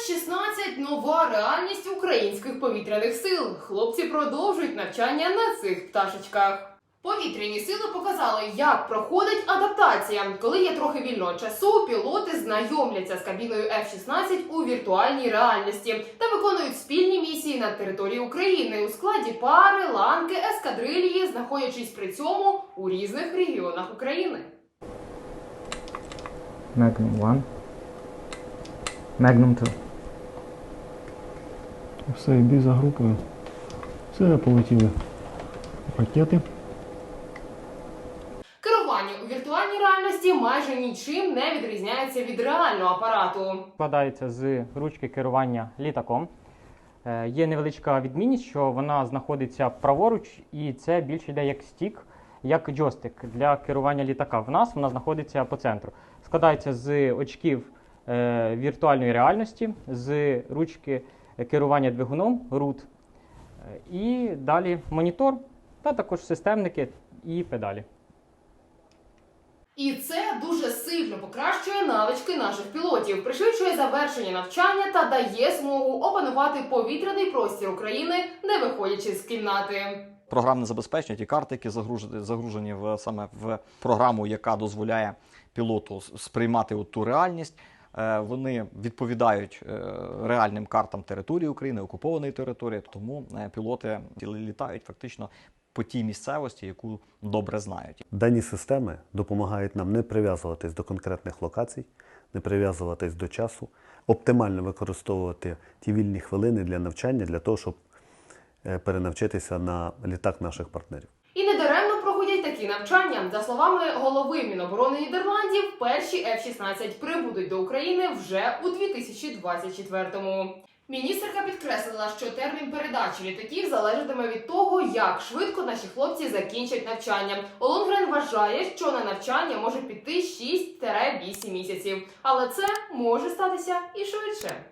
F-16 – нова реальність українських повітряних сил. Хлопці продовжують навчання на цих пташечках. Повітряні сили показали, як проходить адаптація. Коли є трохи вільного часу, пілоти знайомляться з кабіною F-16 у віртуальній реальності та виконують спільні місії на території України у складі пари, ланки, ескадрильї, знаходячись при цьому у різних регіонах України. Magnum 1. Magnum 2. Все, йди за групою. Все, полетіли. Ракети. Керування у віртуальній реальності майже нічим не відрізняється від реального апарату. Складається з ручки керування літаком. Е, Є невеличка відмінність, що вона знаходиться праворуч, і це більше йде як стік, як джойстик для керування літака. В нас вона знаходиться по центру. Складається з очків е, віртуальної реальності, з ручки керування двигуном RUT, е, і далі монітор, та також системники і педалі. І це дуже сильно покращує навички наших пілотів, пришвидшує завершення навчання та дає змогу опанувати повітряний простір України, не виходячи з кімнати. програмне забезпечення, ті карти, які загружені, загружені в, саме в програму, яка дозволяє пілоту сприймати от ту реальність. Е, Вони відповідають е, реальним картам території України, окупованої території, тому е, пілоти літають фактично по тій місцевості, яку добре знають. Дані системи допомагають нам не прив'язуватись до конкретних локацій, не прив'язуватись до часу, оптимально використовувати ті вільні хвилини для навчання, для того, щоб перенавчитися на літак наших партнерів. І не недаремно проходять такі навчання. За словами голови Міноборони Нідерландів, перші F-16 прибудуть до України вже у 2024-му. Міністерка підкреслила, що термін передачі літаків залежатиме від того, як швидко наші хлопці закінчать навчання. Олонгрен вважає, що на навчання може піти 6-8 місяців, але це може статися і швидше.